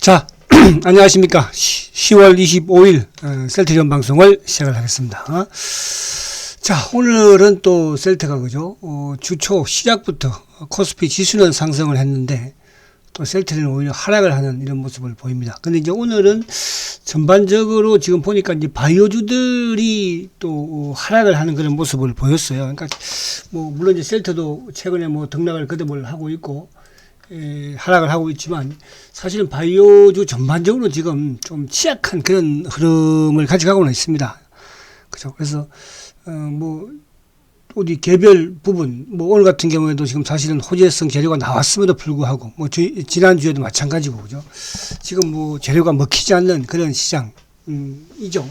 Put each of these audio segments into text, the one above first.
자, 안녕하십니까. 10월 25일 어, 셀트리온 방송을 시작을 하겠습니다. 어? 자, 오늘은 또 셀트가 그죠? 어, 주초 시작부터 코스피 지수는 상승을 했는데 또 셀트리는 오히려 하락을 하는 이런 모습을 보입니다. 근데 이제 오늘은 전반적으로 지금 보니까 이제 바이오주들이 또 하락을 하는 그런 모습을 보였어요. 그러니까 뭐 물론 이제 셀트도 최근에 뭐 등락을 거듭을 하고 있고 에, 하락을 하고 있지만 사실은 바이오주 전반적으로 지금 좀 취약한 그런 흐름을 가져가고는 있습니다. 그죠? 그래서 어 뭐 어디 개별 부분 뭐 오늘 같은 경우에도 지금 사실은 호재성 재료가 나왔음에도 불구하고 뭐 주, 지난주에도 마찬가지고 그죠? 지금 뭐 재료가 먹히지 않는 그런 시장 음, 이죠.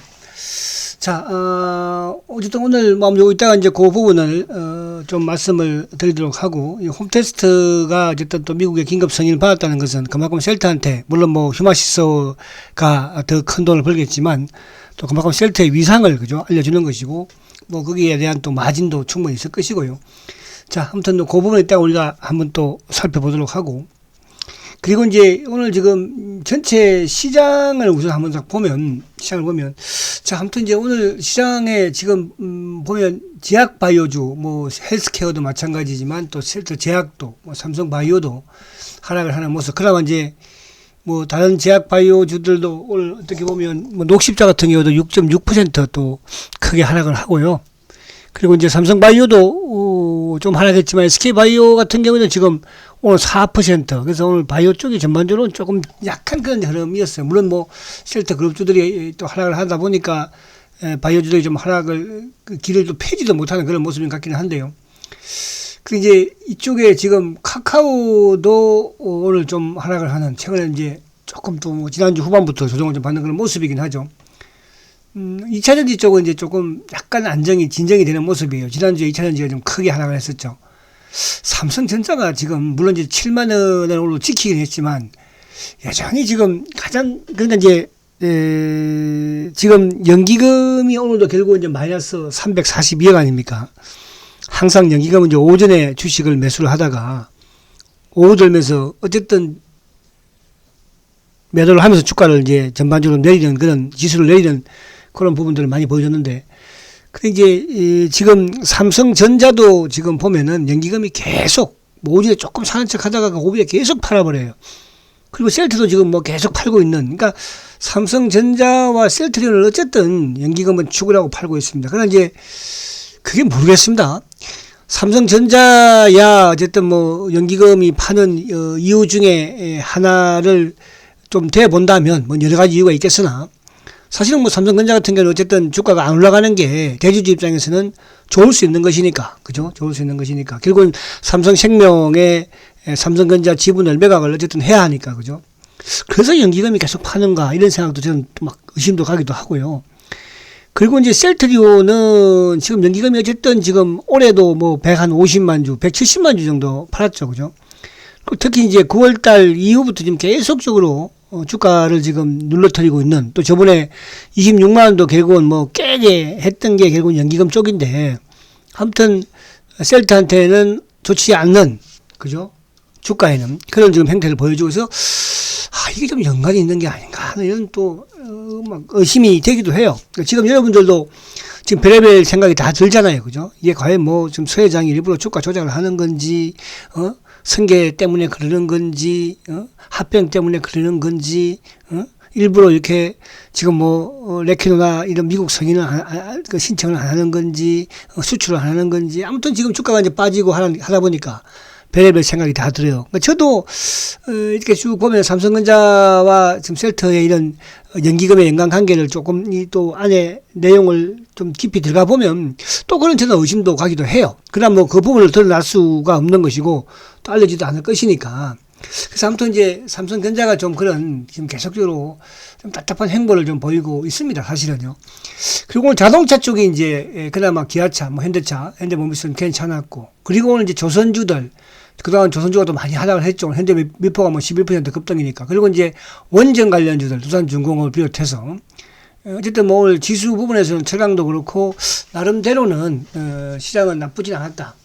자, 어, 어쨌든 오늘 뭐 있다가 이제 그 부분을 어, 좀 말씀을 드리도록 하고 이 홈테스트가 어쨌든 또 미국의 긴급 승인을 받았다는 것은 그만큼 셀트한테 물론 뭐 휴마시소가 더 큰 돈을 벌겠지만 또 그만큼 셀트의 위상을 그죠 알려주는 것이고 뭐 거기에 대한 또 마진도 충분히 있을 것이고요. 자, 아무튼 그 부분에 있다가 우리가 한번 또 살펴보도록 하고 그리고 이제 오늘 지금 전체 시장을 우선 한번 딱 보면 시장을 보면 자 아무튼 이제 오늘 시장에 지금 음 보면 제약 바이오주 뭐 헬스케어도 마찬가지지만 또 셀트 제약도 뭐 삼성 바이오도 하락을 하는 모습 그나마 이제 뭐 다른 제약 바이오주들도 오늘 어떻게 보면 뭐 녹십자 같은 경우도 6.6%또 크게 하락을 하고요. 그리고 이제 삼성 바이오도 어, 좀 하락했지만 SK 바이오 같은 경우는 지금 오늘 4% 그래서 오늘 바이오 쪽이 전반적으로 조금 약한 그런 흐름이었어요. 물론 뭐 셀터 그룹주들이 또 하락을 하다 보니까 에, 바이오주들이 좀 하락을 그 길을 또 펴지도 못하는 그런 모습인 것 같기는 한데요. 그 이제 이쪽에 지금 카카오도 오늘 좀 하락을 하는 최근에 이제 조금 또 뭐 지난주 후반부터 조정을 좀 받는 그런 모습이긴 하죠. 음, 2차전지 쪽은 이제 조금 약간 안정이 진정이 되는 모습이에요. 지난주에 2차전지가 좀 크게 하락을 했었죠. 삼성전자가 지금 물론 이제 7만 원을 오늘 지키긴 했지만 여전히 지금 가장 그러니까 이제 에, 지금 연기금이 오늘도 결국 이제 마이너스 342억 아닙니까? 항상 연기금은 이제 오전에 주식을 매수를 하다가 오후 들면서 어쨌든 매도를 하면서 주가를 이제 전반적으로 내리는 그런 지수를 내리는 그런 부분들을 많이 보여줬는데 근데 이제 이 지금 삼성전자도 지금 보면은 연기금이 계속 뭐 오전에 조금 사는 척 하다가 그 오후에 계속 팔아버려요. 그리고 셀트도 지금 뭐 계속 팔고 있는 그러니까 삼성전자와 셀트리온을 어쨌든 연기금은 하고 팔고 있습니다. 그러나 이제 그게 모르겠습니다. 삼성전자야 어쨌든 뭐 연기금이 파는 어, 이유 중에 하나를 좀 대 본다면 뭐 여러 가지 이유가 있겠으나 사실은 뭐 삼성전자 같은 경우는 어쨌든 주가가 안 올라가는 게 대주주 입장에서는 좋을 수 있는 것이니까 그죠? 좋을 수 있는 것이니까 결국은 삼성생명의 삼성전자 지분을 매각을 어쨌든 해야 하니까 그죠? 그래서 연기금이 계속 파는가 이런 생각도 저는 막 의심도 가기도 하고요. 그리고 이제 셀트리오는 지금 연기금이 어쨌든 지금 올해도 뭐 150만 주, 170만 주 정도 팔았죠. 그죠? 특히 이제 9월 달 이후부터 지금 계속적으로 어, 주가를 지금 눌러뜨리고 있는 또 저번에 26만 원도 결국은 뭐 깨게 했던 게 결국은 연기금 쪽인데 아무튼 셀트한테는 좋지 않는 그죠? 주가에는 그런 지금 행태를 보여주고 있어 아, 이게 좀 연관이 있는 게 아닌가 하는 이런 또, 어, 막 의심이 되기도 해요. 그러니까 지금 여러분들도 지금 별의별 생각이 다 들잖아요. 그죠? 이게 과연 뭐 지금 서 회장이 일부러 주가 조작을 하는 건지, 어? 승계 때문에 그러는 건지, 어? 합병 때문에 그러는 건지, 어? 일부러 이렇게 지금 뭐, 어, 레키노나 이런 미국 안, 안, 그 신청을 안 하는 건지, 어, 수출을 안 하는 건지, 아무튼 지금 주가가 이제 빠지고 하다, 하다 보니까 별의별 생각이 다 들어요. 그러니까 저도 어, 이렇게 쭉 보면 삼성전자와 지금 셀터의 이런 연기금의 연관 관계를 조금 이 또 안에 내용을 좀 깊이 들어가 보면 또 그런 저는 의심도 가기도 해요. 그러나 뭐그 부분을 드러날 수가 없는 것이고 또 알려지도 않을 것이니까. 그래서 아무튼 이제 삼성전자가 좀 그런 지금 계속적으로 좀 답답한 행보를 좀 보이고 있습니다. 사실은요. 그리고 오늘 자동차 쪽에 이제 그나마 기아차, 뭐 현대차, 현대모비스는 괜찮았고 그리고 오늘 이제 조선주들 그동안 조선주가 또 많이 하락을 했죠. 현재 미포가 뭐 11% 급등이니까. 그리고 이제 원전 관련주들, 두산중공업을 비롯해서 어쨌든 뭐 오늘 지수 부분에서는 철강도 그렇고 나름대로는 어, 시장은 나쁘진 않았다.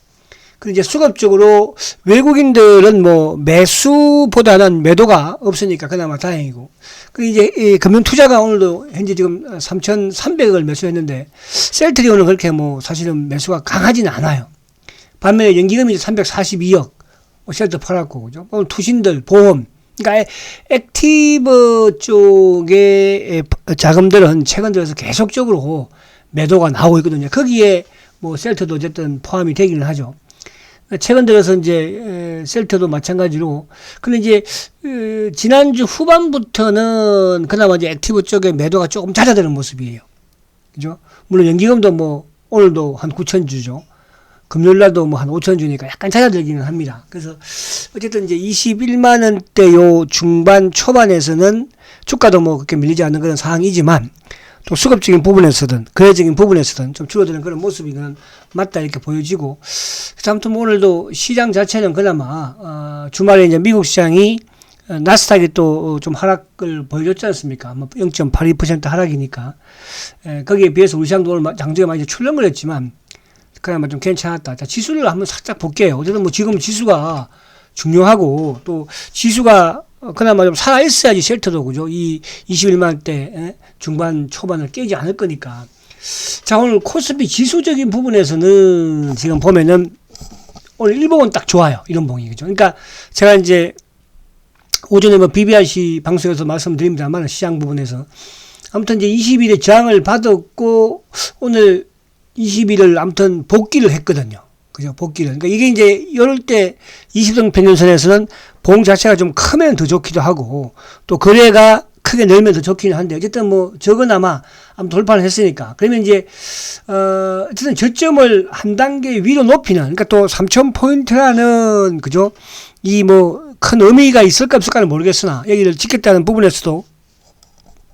그 이제 수급적으로 외국인들은 뭐 매수보다는 매도가 없으니까 그나마 다행이고. 그 이제 이 금융 투자가 오늘도 현재 지금 3,300억을 매수했는데 셀트리온은 그렇게 뭐 사실은 매수가 강하지는 않아요. 반면에 연기금이 342억 뭐 셀트 팔았고 그죠? 오늘 투신들 보험 그러니까 액티브 쪽의 자금들은 최근 들어서 계속적으로 매도가 나오고 있거든요. 거기에 뭐 셀트도 어쨌든 포함이 되기는 하죠. 최근 들어서 이제 셀트도 마찬가지로 근데 이제 어, 지난주 후반부터는 그나마 이제 액티브 쪽에 매도가 조금 잦아드는 모습이에요. 그죠? 물론 연기금도 뭐 오늘도 한 9천 주죠. 금요일 날도 뭐 한 5천 주니까 약간 잦아들기는 합니다. 그래서 어쨌든 이제 21만 원대 요 중반 초반에서는 주가도 뭐 그렇게 밀리지 않는 그런 상황이지만 또 수급적인 부분에서든 거래적인 부분에서든 좀 줄어드는 그런 모습이 그는 맞다 이렇게 보여지고 아무튼 뭐 오늘도 시장 자체는 그나마 어 주말에 이제 미국 시장이 어, 나스닥이 또 좀 하락을 보여줬지 않습니까? 뭐 0.82% 하락이니까 에, 거기에 비해서 우리 시장도 오늘 장중에 많이 출렁을 했지만 그나마 좀 괜찮았다. 자, 지수를 한번 살짝 볼게요. 어쨌든 뭐 지금 지수가 중요하고 또 지수가 어, 그나마 좀 살아있어야지 쉘터도 그죠? 이 21만 대 중반 초반을 깨지 않을 거니까. 자, 오늘 코스피 지수적인 부분에서는 지금 보면은 오늘 일봉은 딱 좋아요. 이런 봉이 그죠? 그러니까 제가 이제 오전에 뭐 BBRC 방송에서 말씀드립니다만 시장 부분에서 아무튼 이제 20일에 저항을 받았고 오늘 20일을 아무튼 복귀를 했거든요. 그죠? 복귀를. 그러니까 이게 이제 이럴 때 20등 평균선에서는 봉 자체가 좀 크면 더 좋기도 하고 또 거래가 크게 늘면 더 좋기는 한데 어쨌든 뭐 적어나마 아무 돌파를 했으니까 그러면 이제 어 어쨌든 저점을 한 단계 위로 높이는 그러니까 또 3천 포인트라는 그죠? 이 뭐 큰 의미가 있을까 없을까는 모르겠으나 여기를 지켰다는 부분에서도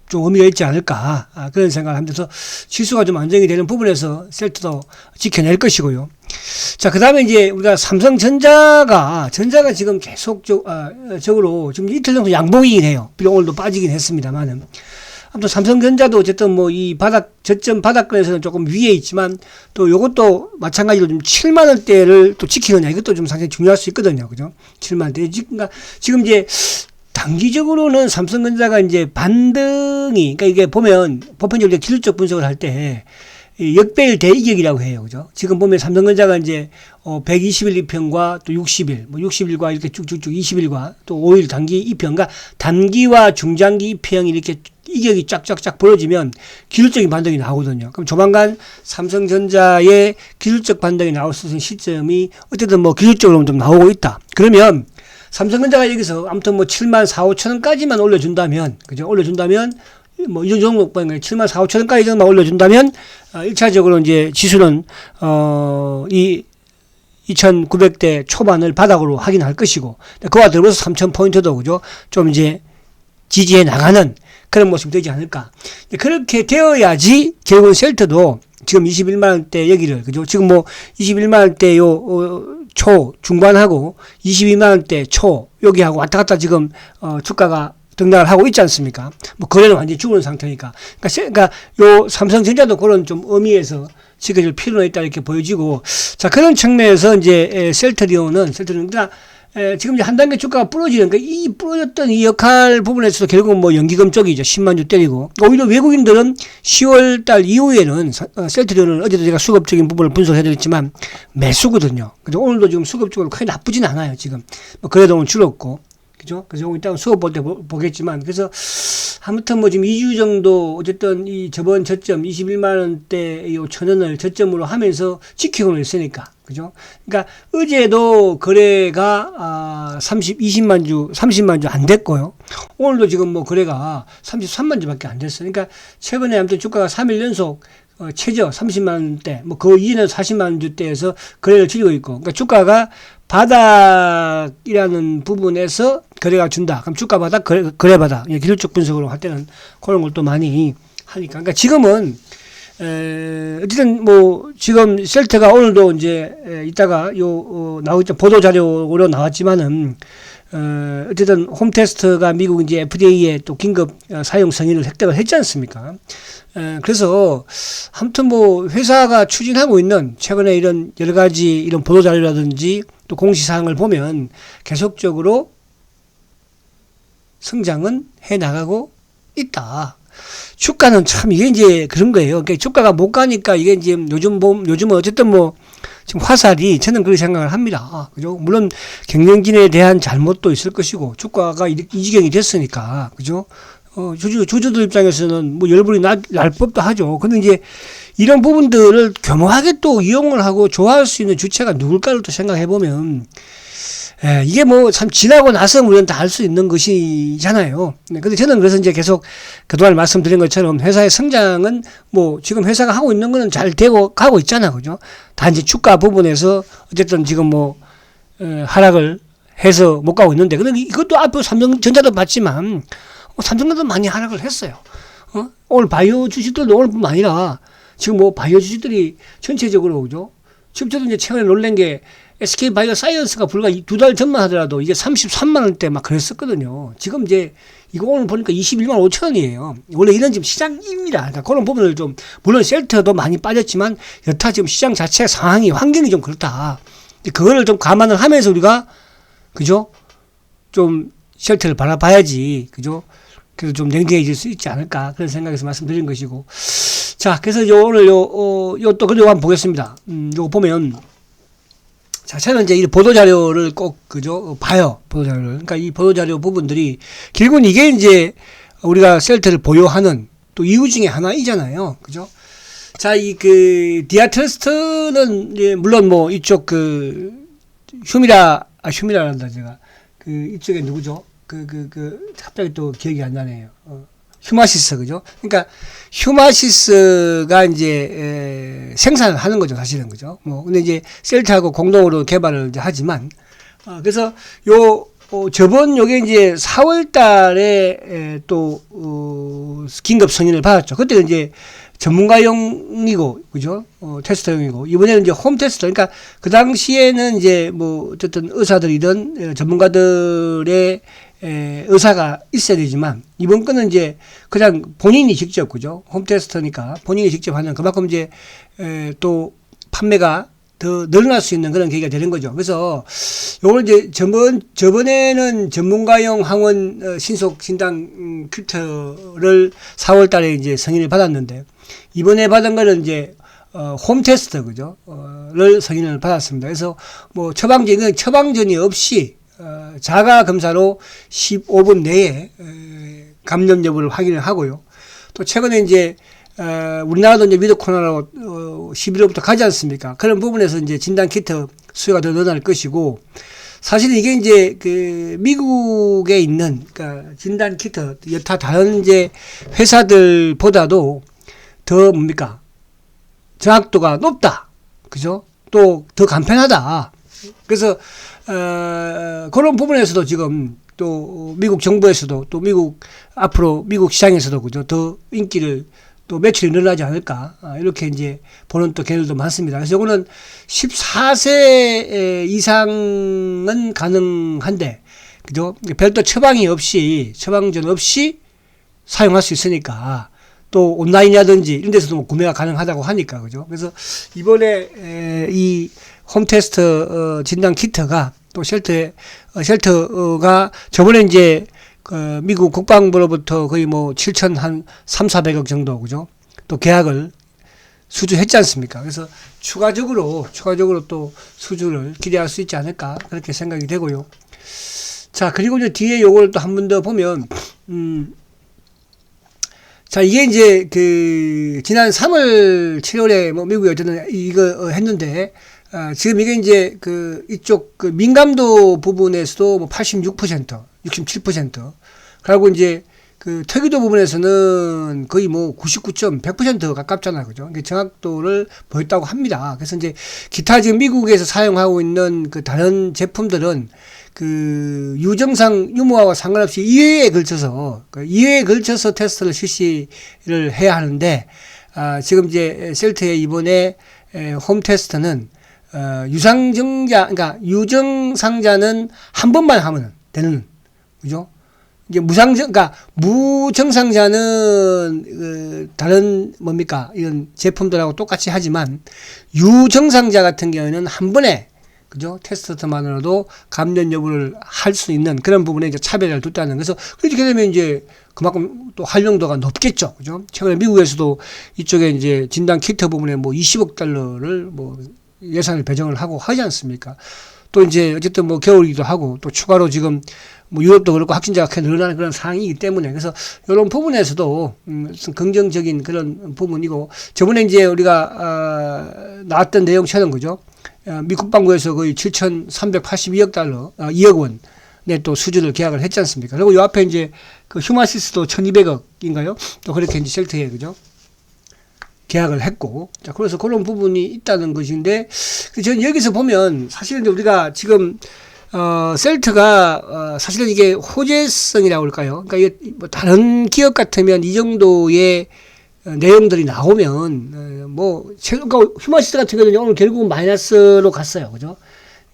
좀 의미가 있지 않을까 아, 그런 생각을 하면서 지수가 좀 안정이 되는 부분에서 셀트도 지켜낼 것이고요. 자, 그 다음에 이제 우리가 삼성전자가, 전자가 지금 계속적, 아, 적으로 지금 이틀 정도 양봉이긴 해요. 비록 오늘도 빠지긴 했습니다만은. 아무튼 삼성전자도 어쨌든 뭐 이 바닥, 저점 바닥권에서는 조금 위에 있지만 또 요것도 마찬가지로 좀 7만원대를 또 지키느냐 이것도 좀 상당히 중요할 수 있거든요. 그죠? 7만원대. 그러니까 지금 이제 단기적으로는 삼성전자가 이제 반등이, 그러니까 이게 보면 보편적으로 기술적 분석을 할 때 역배일 대이격이라고 해요. 그죠? 지금 보면 삼성전자가 이제 어 120일 2편과 또 60일, 뭐 60일과 이렇게 쭉쭉쭉 20일과 또 5일 단기 2편과 단기와 중장기 2편이 이렇게 이격이 쫙쫙쫙 벌어지면 기술적인 반등이 나오거든요. 그럼 조만간 삼성전자의 기술적 반등이 나올 수 있는 시점이 어쨌든 뭐 기술적으로 좀 나오고 있다. 그러면 삼성전자가 여기서 아무튼 뭐 7만 4, 5천 원까지만 올려준다면, 그죠? 올려준다면, 뭐, 이 정도, 7만 4, 5천 원까지 정도만 올려준다면, 어, 1차적으로 이제 지수는, 어, 이, 2,900대 초반을 바닥으로 확인할 것이고, 그와 더불어서 3,000포인트도, 그죠? 좀 이제 지지해 나가는 그런 모습이 되지 않을까. 그렇게 되어야지 결국은 셀트도 지금 21만원대 여기를, 그죠? 지금 뭐 21만원대 요, 어, 초, 중반하고 22만원대 초, 여기하고 왔다 갔다 지금, 어, 주가가 등락을 하고 있지 않습니까? 뭐, 거래는 완전히 죽은 상태니까. 그러니까, 세, 그러니까 요 삼성전자도 그런 좀 의미에서 지켜줄 필요가 있다 이렇게 보여지고, 자, 그런 측면에서 이제 에, 셀트리온은, 그러니까 에, 지금 이제 한 단계 주가가 부러지는, 그러니까 이 부러졌던 이 역할 부분에서도 결국은 뭐 연기금 쪽이죠. 10만 주 때리고. 오히려 외국인들은 10월 달 이후에는 어, 셀트리온은 어제도 제가 수급적인 부분을 분석해드렸지만 매수거든요. 그래서 오늘도 지금 수급적으로 크게 나쁘진 않아요. 지금. 뭐 거래동은 줄었고. 그죠? 그래서 이따 수업 볼 때 보겠지만. 그래서 아무튼 뭐 지금 2주 정도 어쨌든 이 저번 저점 21만 원대 이 천원을 저점으로 하면서 지키고는 있으니까. 그죠? 그러니까 어제도 거래가 아 30, 20만 주, 30만 주 안 됐고요. 오늘도 지금 뭐 거래가 33만 주밖에 안 됐어요. 그러니까 최근에 아무튼 주가가 3일 연속 어, 최저 30만 원대, 뭐 그 이전에 40만 주대에서 거래를 줄이고 있고, 그러니까 주가가 바닥이라는 부분에서 거래가 준다. 그럼 주가 바닥, 거래, 거래 바닥. 기술적 분석으로 할 때는 그런 걸 또 많이 하니까. 그러니까 지금은 에, 어쨌든 뭐 지금 셀트가 오늘도 이제 에, 이따가 요 어, 나오겠죠 보도 자료로 나왔지만은 어, 어쨌든 홈 테스트가 미국 이제 FDA에 또 긴급 어, 사용 승인을 획득을 했지 않습니까? 에, 그래서 아무튼 뭐 회사가 추진하고 있는 최근에 이런 여러 가지 이런 보도 자료라든지 또 공시 사항을 보면 계속적으로 성장은 해 나가고 있다. 주가는 참 이게 이제 그런 거예요. 그러니까 주가가 못 가니까 이게 이제 요즘 보 요즘은 어쨌든 뭐 지금 화살이 저는 그렇게 생각을 합니다. 그죠? 물론 경영진에 대한 잘못도 있을 것이고 주가가 이, 이 지경이 됐으니까 그죠? 어, 주주 주주들 입장에서는 뭐 열불이 날, 날 법도 하죠. 근데 이제 이런 부분들을 교묘하게 또 이용을 하고 좋아할 수 있는 주체가 누굴까를 또 생각해 보면 예, 이게 뭐 참 지나고 나서 우리는 다 알 수 있는 것이잖아요. 네, 근데 저는 그래서 이제 계속 그동안 말씀드린 것처럼 회사의 성장은 뭐 지금 회사가 하고 있는 거는 잘 되고 가고 있잖아. 그죠? 단지 주가 부분에서 어쨌든 지금 뭐, 에, 하락을 해서 못 가고 있는데. 근데 이것도 앞으로 삼성전자도 봤지만 어, 삼성전자도 많이 하락을 했어요. 어? 오늘 바이오 주식들도 오늘뿐만 아니라 지금 뭐 바이오 주식들이 전체적으로 그죠? 지금 저도 이제 최근에 놀란 게 SK 바이오 사이언스가 불과 두 달 전만 하더라도 이게 33만 원대 막 그랬었거든요. 지금 이제 이거 오늘 보니까 21만 5천 원이에요. 원래 이런 지금 시장입니다. 그러니까 그런 부분을 좀 물론 셀터도 많이 빠졌지만 여타 지금 시장 자체 상황이 환경이 좀 그렇다. 그거를 좀 감안을 하면서 우리가 그죠? 좀 쉘터를 바라봐야지. 그죠? 그래서 좀 냉정해질 수 있지 않을까 그런 생각에서 말씀드린 것이고 자 그래서 요 오늘 요어요또 그리고 한번 보겠습니다. 음 요거 보면 자, 저는 이제 이 보도자료를 꼭, 그죠, 봐요. 보도자료를. 그러니까 이 보도자료 부분들이, 결국은 이게 이제 우리가 셀트를 보유하는 또 이유 중에 하나이잖아요. 그죠? 자, 이 그, 디아트스트는 이제 물론 뭐 이쪽 그, 휴미라, 아, 휴미라란다, 제가. 그, 이쪽에 누구죠? 그, 그, 그, 갑자기 또 기억이 안 나네요. 어. 휴마시스 그죠? 그러니까 휴마시스가 이제 에, 생산을 하는 거죠 사실은 그죠? 뭐 근데 이제 셀트하고 공동으로 개발을 이제 하지만 어, 그래서 요 어, 저번 요게 이제 4월달에 에, 또 어, 긴급 승인을 받았죠. 그때 이제 전문가용이고 그죠? 어, 테스터용이고 이번에는 이제 홈 테스터. 그러니까 그 당시에는 이제 뭐 어쨌든 의사들이든 전문가들의 에, 의사가 있어야 되지만 이번 건은 이제 그냥 본인이 직접 그죠 홈테스트니까 본인이 직접 하는 그만큼 이제 에, 또 판매가 더 늘어날 수 있는 그런 계기가 되는 거죠. 그래서 요걸 이제 저번 저번에는 전문가용 항원 어, 신속 진단 음, 큐트를 4월 달에 이제 승인을 받았는데 이번에 받은 거는 이제 어, 홈 테스트 그죠? 어를 승인을 받았습니다. 그래서 뭐 처방전은 처방전이 없이 어, 자가 검사로 15분 내에 감염 여부를 확인을 하고요. 또 최근에 이제 어, 우리나라도 이제 위드 코로나로 어, 11월부터 가지 않습니까? 그런 부분에서 이제 진단 키트 수요가 더 늘어날 것이고 사실 이게 이제 그 미국에 있는 그러니까 진단 키트 여타 다른 이제 회사들보다도 더 뭡니까 정확도가 높다, 그죠? 또 더 간편하다. 그래서 어, 그런 부분에서도 지금 또 미국 정부에서도 또 미국 앞으로 미국 시장에서도 그죠 더 인기를 또 매출이 늘어나지 않을까 아, 이렇게 이제 보는 또 개들도 많습니다. 그래서 이거는 14세 이상은 가능한데 그죠 별도 처방이 없이 처방전 없이 사용할 수 있으니까 또 온라인이라든지 이런 데서도 뭐 구매가 가능하다고 하니까 그죠 그래서 이번에 이 홈테스트 어, 진단 키트가 또 쉘터 어, 쉘터가 저번에 이제 그 미국 국방부로부터 거의 뭐 7천 한 3, 400억 정도 그죠? 또 계약을 수주했지 않습니까? 그래서 추가적으로 추가적으로 또 수주를 기대할 수 있지 않을까 그렇게 생각이 되고요. 자 그리고 이제 뒤에 요걸 또 한 번 더 보면 음. 자, 이게 이제 그 지난 3월 7월에 뭐 미국에 어쨌든 이거 했는데 아, 지금 이게 이제 그 이쪽 그 민감도 부분에서도 뭐 86%, 67%. 그리고 이제 그 특이도 부분에서는 거의 뭐 99.100% 가깝잖아요. 그죠? 이게 정확도를 보였다고 합니다. 그래서 이제 기타 지금 미국에서 사용하고 있는 그 다른 제품들은 그 유증상 유무와 상관없이 2회에 걸쳐서 그 2회에 걸쳐서 테스트를 실시를 해야 하는데 아, 지금 이제 셀트의 이번에 홈 테스트는 어, 유상증자, 그러니까 유증상자는 한 번만 하면 되는 그죠? 이제 무상정, 그러니까 무정상자는 그 다른 뭡니까? 이런 제품들하고 똑같이 하지만 유정상자 같은 경우에는 한 번에 그죠? 테스트만으로도 감염 여부를 할 수 있는 그런 부분에 이제 차별을 뒀다는 그래서 그렇게 되면 이제 그만큼 또 활용도가 높겠죠 그죠? 최근에 미국에서도 이쪽에 이제 진단 키트 부분에 뭐 20억 달러를 뭐 예산을 배정을 하고 하지 않습니까 또 이제 어쨌든 뭐 겨울이기도 하고 또 추가로 지금 뭐 유럽도 그렇고 확진자가 크게 늘어나는 그런 상황이기 때문에 그래서 이런 부분에서도 음, 좀 긍정적인 그런 부분이고 저번에 이제 우리가 어, 나왔던 내용처럼 그죠 어, 미 국방부에서 거의 7,382억 달러, 어, 2억 원. 네, 또 수주를 계약을 했지 않습니까? 그리고 요 앞에 이제 그 휴마시스도 1,200억인가요? 또 그렇게 이제 셀트에 그죠? 계약을 했고. 자, 그래서 그런 부분이 있다는 것인데, 그 저는 여기서 보면 사실은 우리가 지금 어, 셀트가, 어, 사실은 이게 호재성이라고 할까요? 그러니까 이게 뭐 다른 기업 같으면 이 정도의 어, 내용들이 나오면, 어, 뭐, 그러니까 휴마시스 같은 경우는 오늘 결국은 마이너스로 갔어요. 그죠?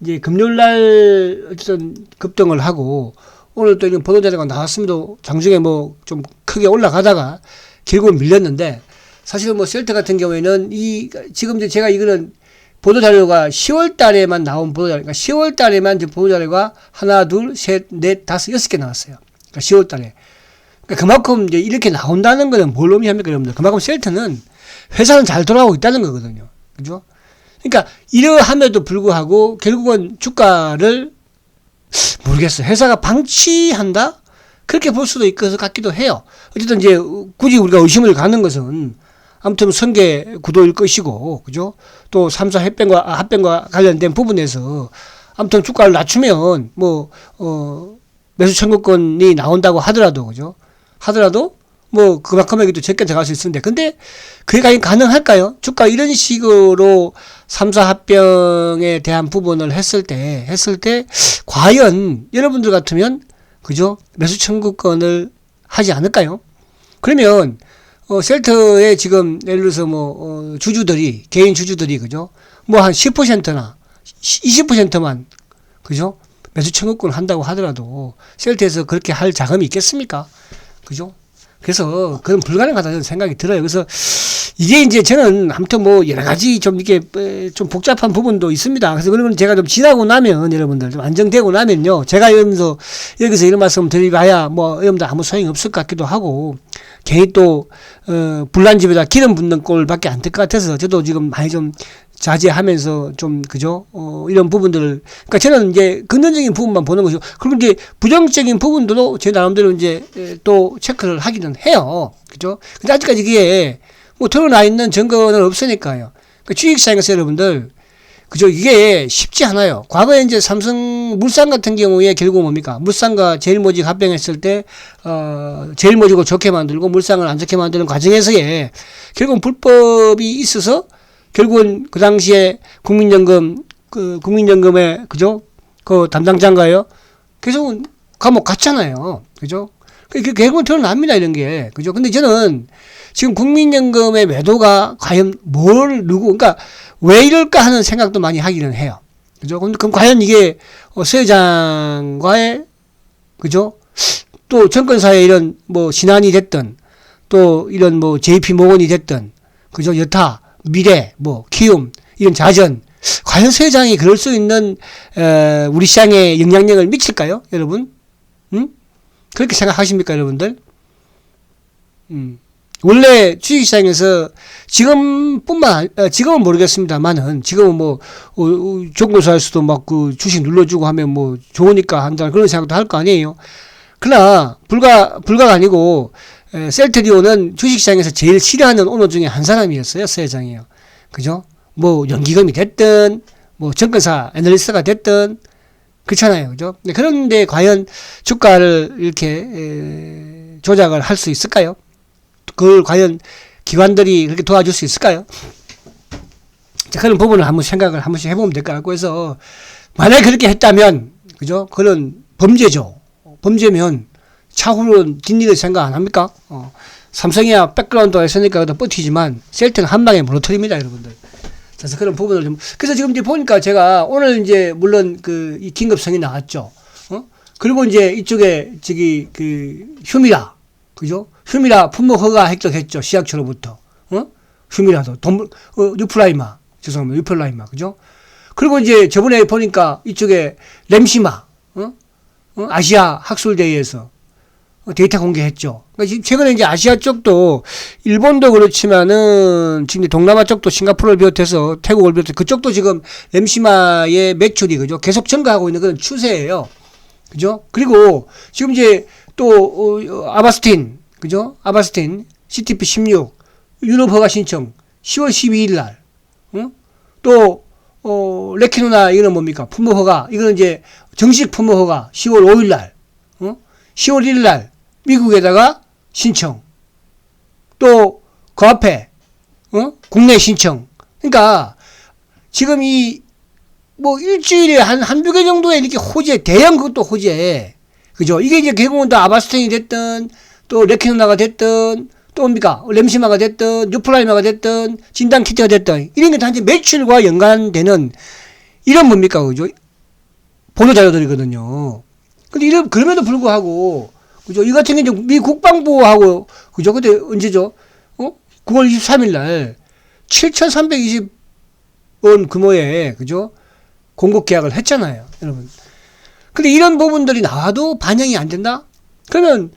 이제 금요일 날 어쨌든 급등을 하고, 오늘 또 이런 보도자료가 나왔습니다. 장중에 뭐 좀 크게 올라가다가 결국은 밀렸는데, 사실은 뭐 셀트 같은 경우에는 이, 지금 이제 제가 이거는 보도 자료가 10월 달에만 나온 보도 자료, 그러니까 10월 달에만 이제 보도 자료가 하나, 둘, 셋, 넷, 다섯, 여섯 개 나왔어요. 그러니까 10월 달에. 그러니까 그만큼 이제 이렇게 나온다는 거는 뭘 의미합니까, 여러분들? 그만큼 셀트는 회사는 잘 돌아가고 있다는 거거든요. 그죠? 그러니까 이러함에도 불구하고 결국은 주가를 모르겠어요. 회사가 방치한다? 그렇게 볼 수도 있을 것 같기도 해요. 어쨌든 이제 굳이 우리가 의심을 가는 것은 아무튼 선계 구도일 것이고, 그죠? 또 3사 합병과, 아, 합병과 관련된 부분에서 아무튼 주가를 낮추면 뭐, 어, 매수 청구권이 나온다고 하더라도, 그죠? 하더라도 뭐 그만큼에게도 적게 들어갈 수 있는데 근데 그게 과연 가능할까요? 주가 이런 식으로 삼사 합병에 대한 부분을 했을 때 했을 때 과연 여러분들 같으면 그죠? 매수 청구권을 하지 않을까요? 그러면 어 셀트에 지금 예를 들어서 뭐 어, 주주들이 개인 주주들이 그죠? 뭐 한 10%나 20%만 그죠? 매수 청구권을 한다고 하더라도 셀트에서 그렇게 할 자금이 있겠습니까? 그죠? 그래서 그건 불가능하다 는 생각이 들어요. 그래서 이게 이제 저는 아무튼 뭐 여러 가지 좀 이렇게 좀 복잡한 부분도 있습니다. 그래서 건 제가 좀 지나고 나면 여러분들 좀 안정되고 나면요. 제가 이러면서 여기서 이런 말씀 드리봐야 뭐 여러분들 아무 소용이 없을 것 같기도 하고 괜히 또, 어, 불난 집에다 기름 붓는 꼴밖에 안 될 것 같아서 저도 지금 많이 좀 자제하면서 좀 그죠? 어 이런 부분들을 그러니까 저는 이제 긍정적인 부분만 보는 것이고 그리고 이제 부정적인 부분들도 제 나름대로 이제 또 체크를 하기는 해요. 그죠? 근데 아직까지 이게 뭐 드러나 있는 증거는 없으니까요. 그 주식시장에서 여러분들 그죠? 이게 쉽지 않아요. 과거에 이제 삼성 물산 같은 경우에 결국 뭡니까? 물산과 제일모직 합병했을 때 어 제일모직을 좋게 만들고 물산을 안 좋게 만드는 과정에서의 결국 불법이 있어서 결국은 그 당시에 국민연금 그 국민연금의 그죠 그 담당자인가요? 계속 감옥 갔잖아요. 그죠? 그 결국은 드러납니다 이런 게 그죠? 근데 저는 지금 국민연금의 매도가 과연 뭘 누구 그러니까 왜 이럴까 하는 생각도 많이 하기는 해요. 그죠? 근데 그럼 과연 이게 어, 세장과의 그죠? 또 정권사에 이런 뭐 신한이 됐든 또 이런 뭐 JP 모건이 됐든 그죠? 여타 미래, 뭐 키움 이런 자전 과연 세장이 그럴 수 있는 에, 우리 시장에 영향력을 미칠까요, 여러분? 음? 그렇게 생각하십니까, 여러분들? 음. 원래 주식시장에서 지금뿐만 어, 지금은 모르겠습니다만은 지금은 뭐 어, 어, 종고사에서도 막 그 주식 눌러주고 하면 뭐 좋으니까 한다 그런 생각도 할 거 아니에요. 그러나 불가 불가가 아니고 에, 셀트리온은 주식시장에서 제일 싫어하는 오너 중에 한 사람이었어요, 세 장이요. 그죠? 뭐 연기금이 됐든 뭐 정권사 애널리스트가 됐든 그렇잖아요, 그죠? 그런데 과연 주가를 이렇게 에, 조작을 할 수 있을까요? 그걸 과연 기관들이 그렇게 도와줄 수 있을까요? 자, 그런 부분을 한번 생각을 한 번씩 해보면 될 것 같고 해서 만약에 그렇게 했다면 그죠? 그런 범죄죠. 범죄면 차후로 뒷일을 생각 안 합니까? 어. 삼성이야 백그라운드가 있으니까 버티지만 셀트는 한 방에 무너뜨립니다, 여러분들. 그래서 그런 부분을 좀 그래서 지금 이제 보니까 제가 오늘 이제 물론 그 이 긴급성이 나왔죠. 어? 그리고 이제 이쪽에 저기 그 휴미라 그죠? 휴미라 품목 허가 획득했죠 시약처로부터 어? 휴미라도 돈 어, 유플라이마 죄송합니다 유플라이마 그죠? 그리고 이제 저번에 보니까 이쪽에 램시마 어? 어? 아시아 학술대회에서 어, 데이터 공개했죠. 그러니까 지금 최근에 이제 아시아 쪽도 일본도 그렇지만은 지금 동남아 쪽도 싱가포르를 비롯해서 태국을 비롯해서 그쪽도 지금 램시마의 매출이 그죠 계속 증가하고 있는 그런 추세예요. 그죠? 그리고 지금 이제 또 어, 아바스틴 그죠? 아바스틴 CTP 16 유럽 허가 신청 10월 12일 날 응? 또 어, 레키노나 이거는 뭡니까? 품목 허가 이거는 이제 정식 품목 허가 10월 5일 날 어? 10월 1일 날 미국에다가 신청. 또 그 앞에 어? 국내 신청. 그러니까 지금 이 뭐 일주일에 한 한두 개 정도의 이렇게 호재 대형 그것도 호재. 그죠? 이게 이제 결국은 다 아바스텐이 됐든 또 레키노나가 됐든 또 뭡니까? 램시마가 됐든 유플라이마가 됐든 진단 키트가 됐든 이런 게 단지 매출과 연관되는 이런 뭡니까 그죠? 보도 자료들이거든요. 근데 이런 그럼에도 불구하고 그죠? 이 같은 게 이제 미 국방부하고 그죠? 그때 언제죠? 어? 9월 23일 날 7,320원 규모의 그죠? 공급 계약을 했잖아요, 여러분. 근데 이런 부분들이 나와도 반영이 안 된다? 그러면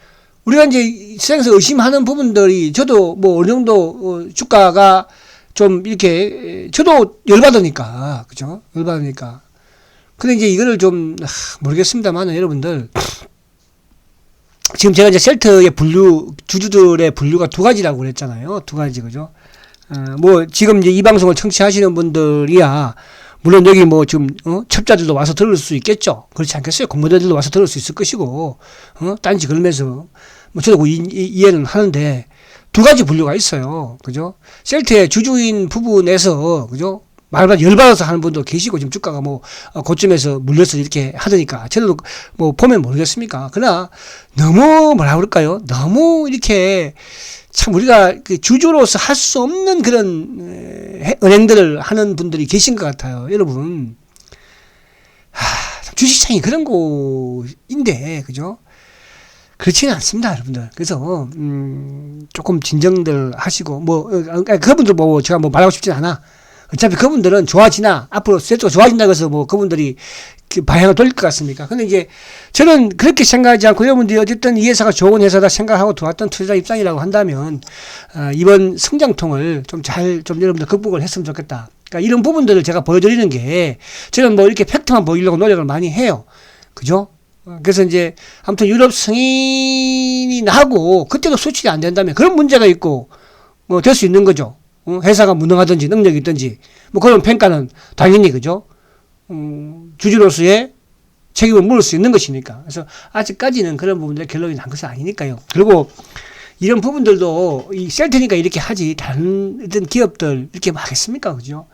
우리가 이제 시장에서 의심하는 부분들이 저도 뭐 어느 정도 어, 주가가 좀 이렇게 저도 열받으니까 그죠? 열받으니까 근데 이제 이거를 좀 아, 모르겠습니다만 여러분들 지금 제가 이제 셀트의 분류 주주들의 분류가 두 가지라고 그랬잖아요. 두 가지 그죠? 어, 뭐 지금 이제 이 방송을 청취하시는 분들이야 물론 여기 뭐 지금 어? 첩자들도 와서 들을 수 있겠죠. 그렇지 않겠어요? 공무원들도 와서 들을 수 있을 것이고 어? 딴지 걸면서 뭐 저도 그 이, 이, 이해는 하는데 두 가지 분류가 있어요. 그죠? 셀트의 주주인 부분에서 그죠? 말보다 열받아서 하는 분도 계시고 지금 주가가 뭐 어, 고점에서 물려서 이렇게 하더니까 저도 뭐 보면 모르겠습니까? 그러나 너무 뭐라 그럴까요? 너무 이렇게 참 우리가 그 주주로서 할 수 없는 그런 에, 은행들을 하는 분들이 계신 것 같아요, 여러분. 하, 참 주식시장이 그런 곳인데, 그죠? 그렇지는 않습니다, 여러분들. 그래서 음, 조금 진정들 하시고 뭐 어, 어, 그분들 뭐 제가 뭐 말하고 싶진 않아. 어차피 그분들은 좋아지나 앞으로 세트가 좋아진다고 해서 뭐 그분들이 그 방향을 돌릴 것 같습니까? 근데 이제 저는 그렇게 생각하지 않고 여러분들이 어쨌든 이 회사가 좋은 회사다 생각하고 들어왔던 투자 입장이라고 한다면 어, 이번 성장통을 좀잘좀 여러분들 극복을 했으면 좋겠다. 그러니까 이런 부분들을 제가 보여드리는 게 저는 뭐 이렇게 팩트만 보이려고 노력을 많이 해요. 그죠? 어, 그래서 이제 아무튼 유럽 승인이 나고 그때도 수출이 안 된다면 그런 문제가 있고 뭐 될 수 있는 거죠. 어, 회사가 무능하든지 능력이 있든지 뭐 그런 평가는 당연히 그죠. 음, 주주로서의 책임을 물을 수 있는 것이니까. 그래서 아직까지는 그런 부분들 결론이 난 것은 아니니까요. 그리고 이런 부분들도 이 셀트니까 이렇게 하지 다른 기업들 이렇게 막 하겠습니까? 그죠?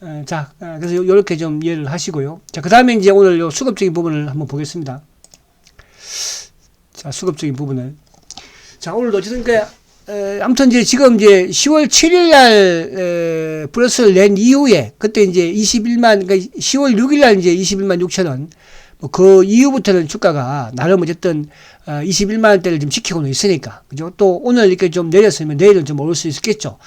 어, 자, 어, 그래서 이렇게 좀 이해를 하시고요. 자, 그 다음에 이제 오늘 요 수급적인 부분을 한번 보겠습니다. 자, 수급적인 부분을. 자, 오늘도 어쨌든 그, 에, 아무튼 이제 지금 이제 10월 7일 날, 에, 플러스를 낸 이후에, 그때 이제 21만, 그러니까 10월 6일 날 이제 21만 6천 원, 뭐 그 이후부터는 주가가 나름 어쨌든 어, 21만 원대를 좀 지키고는 있으니까, 그죠? 또 오늘 이렇게 좀 내렸으면 내일은 좀 오를 수 있겠죠.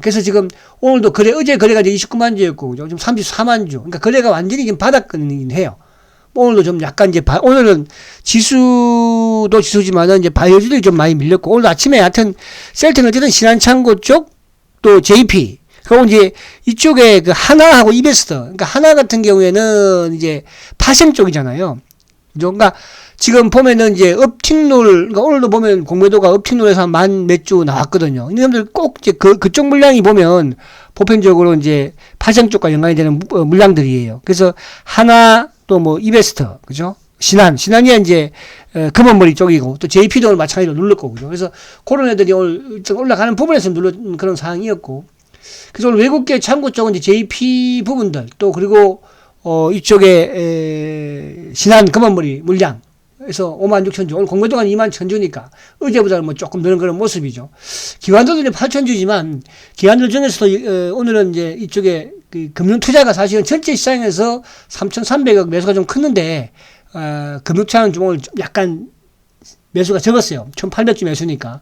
그래서 지금 오늘도 거래, 어제 거래가 이제 29만 주였고, 그죠? 지금 34만 주. 그러니까 거래가 완전히 지금 바닥권이긴 해요. 뭐 오늘도 좀 약간 이제, 바, 오늘은 지수도 지수지만은 이제 바이오주들이 좀 많이 밀렸고, 오늘 아침에 하여튼 셀트는 어쨌든 신한창고 쪽, 또 JP, 그리고 이제 이쪽에 그 하나하고 이베스터, 그러니까 하나 같은 경우에는 이제 파생 쪽이잖아요. 그러니까 지금 보면은 이제 업틱룰, 그러니까 오늘도 보면 공매도가 업틱룰에서 한만몇 주 나왔거든요. 이놈들 꼭 이제 그, 그쪽 물량이 보면 보편적으로 이제 파생 쪽과 연관이 되는 무- 어, 물량들이에요. 그래서 하나 또 뭐 이베스터, 그죠? 신한, 신한이 이제 어, 금원머리 쪽이고 또 JP도 마찬가지로 눌렀 고 그죠? 그래서 그런 애들이 오늘 좀 올라가는 부분에서 눌렀 그런 상황이었고 그래서 오늘 외국계 창구 쪽은 이제 JP 부분들 또 그리고 어 이쪽에 에, 신한 금원머리 물량 그래서 5만 6천 주 오늘 공매도가 2만 천 주니까 어제보다는 뭐 조금 늘은 그런 모습이죠. 기관들도 이제 8천 주지만 기관들 중에서도 오늘은 이제 이쪽에 그 금융 투자가 사실은 전체 시장에서 3,300억 매수가 좀 컸는데 어, 좀 오늘 좀 약간 매수가 적었어요. 1,800주 매수니까.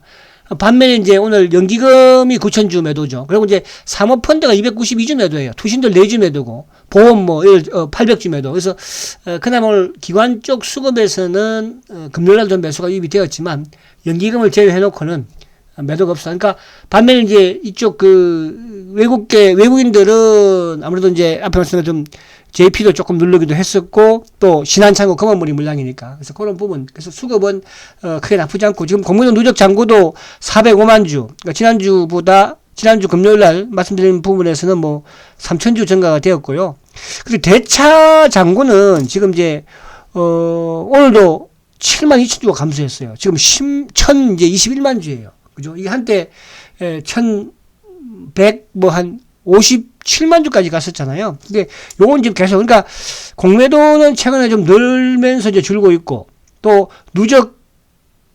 반면에 이제 오늘 연기금이 9천주 매도죠. 그리고 이제 사모펀드가 292주 매도예요. 투신들 4주 매도고 보험 뭐 800주 매도. 그래서 어, 그나마 오늘 기관 쪽 수급에서는 어, 금요일날 좀 매수가 유입이 되었지만 연기금을 제외해놓고는 매도가 없어. 그러니까 반면에 이제 이쪽 그 외국계 외국인들은 아무래도 이제 앞에 말씀드린 좀 JP도 조금 누르기도 했었고 또 신한창고 검은물이 물량이니까 그래서 그런 부분 그래서 수급은 어, 크게 나쁘지 않고 지금 공무원 누적 잔고도 405만 주 그러니까 지난주보다 지난주 금요일 날 말씀드린 부분에서는 뭐 3천 주 증가가 되었고요. 그리고 대차 잔고는 지금 이제 어 오늘도 7만 2천 주가 감소했어요. 지금 10, 1000 이제 21만 주예요. 그죠? 이게 한때 에, 1100 뭐 한 57만 주까지 갔었잖아요. 근데 요건 지금 계속 그러니까 공매도는 최근에 좀 늘면서 이제 줄고 있고 또 누적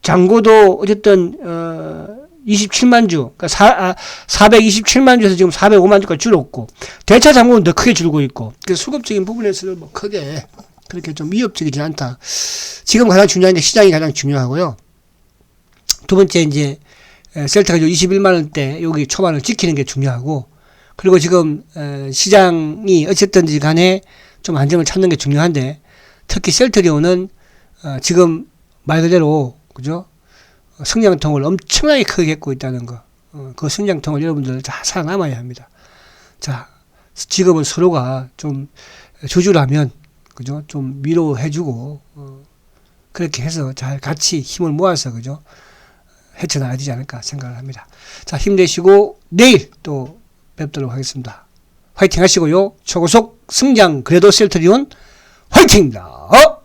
잔고도 어쨌든 어 27만 주, 그러니까 사, 아, 427만 주에서 지금 405만 주까지 줄었고 대차 잔고는 더 크게 줄고 있고 그래서 수급적인 부분에서는 뭐 크게 그렇게 좀 위협적이지 않다. 지금 가장 중요한 게 시장이 가장 중요하고요. 두 번째 이제 에, 셀타가 21만 원대 여기 초반을 지키는 게 중요하고 그리고 지금 에, 시장이 어쨌든지 간에 좀 안정을 찾는 게 중요한데 특히 셀트리온은 어, 지금 말 그대로 그죠 어, 성장통을 엄청나게 크게 했고 있다는 거. 어, 그 성장통을 여러분들 다 살아남아야 합니다. 자, 지금은 서로가 좀 조주라면 그죠 좀 위로해주고 어, 그렇게 해서 잘 같이 힘을 모아서 그죠 헤쳐나가야 되지 않을까 생각을 합니다. 자, 힘내시고 내일 또 뵙도록 하겠습니다. 화이팅 하시고요. 초고속 승장 그래도 셀트리온 화이팅입니다.